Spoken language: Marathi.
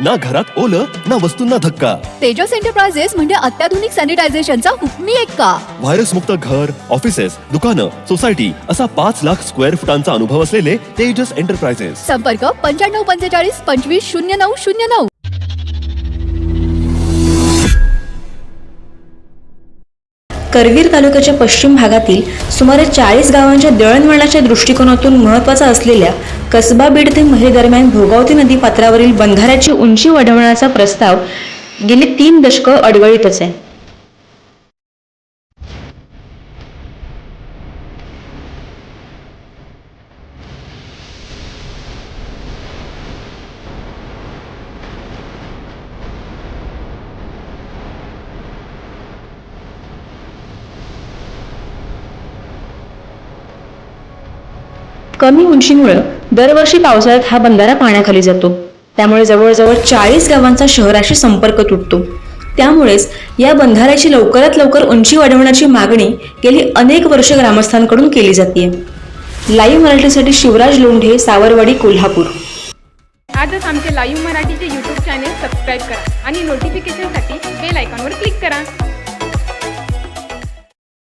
ना घरात ओलं ना वस्तूंना धक्का. तेजस एंटरप्राइजेस म्हणजे अत्याधुनिक सॅनिटायझेशनचा हुकमी एक्का. व्हायरस मुक्त घर ऑफिसेस दुकानं सोसायटी असा पाच लाख स्क्वेअर फुटांचा अनुभव असलेले तेजस एंटरप्राइजेस संपर्क पंच्याण्णव पंचेचाळीस पंचवीस शून्य नऊ शून्य नऊ. करवीर तालुक्याच्या पश्चिम भागातील सुमारे चाळीस गावांच्या दळणवळणाच्या दृष्टिकोनातून महत्त्वाचा असलेल्या कसबा बीड ते महे दरम्यान भोगावती नदी पात्रावरील बंधाऱ्याची उंची वाढवण्याचा प्रस्ताव गेली तीन दशकं अडवळीतच आहे. कमी उंचीमुळं दरवर्षी पावसाळ्यात हा बंधारा पाण्याखाली जातो. त्यामुळे जवळजवळ चाळीस गावांचा शहराशी संपर्क तुटतो. त्यामुळेच या बंधाऱ्याची लवकरात लवकर उंची वाढवण्याची मागणी गेली अनेक वर्ष ग्रामस्थांकडून केली जाते. लाईव्ह मराठीसाठी शिवराज लोंढे सावरवाडी कोल्हापूर. आजच आमचे लाईव्ह मराठीचे यूट्यूब चॅनेल सबस्क्राईब करा आणि नोटिफिकेशनसाठी बेल आयकॉनवर क्लिक करा.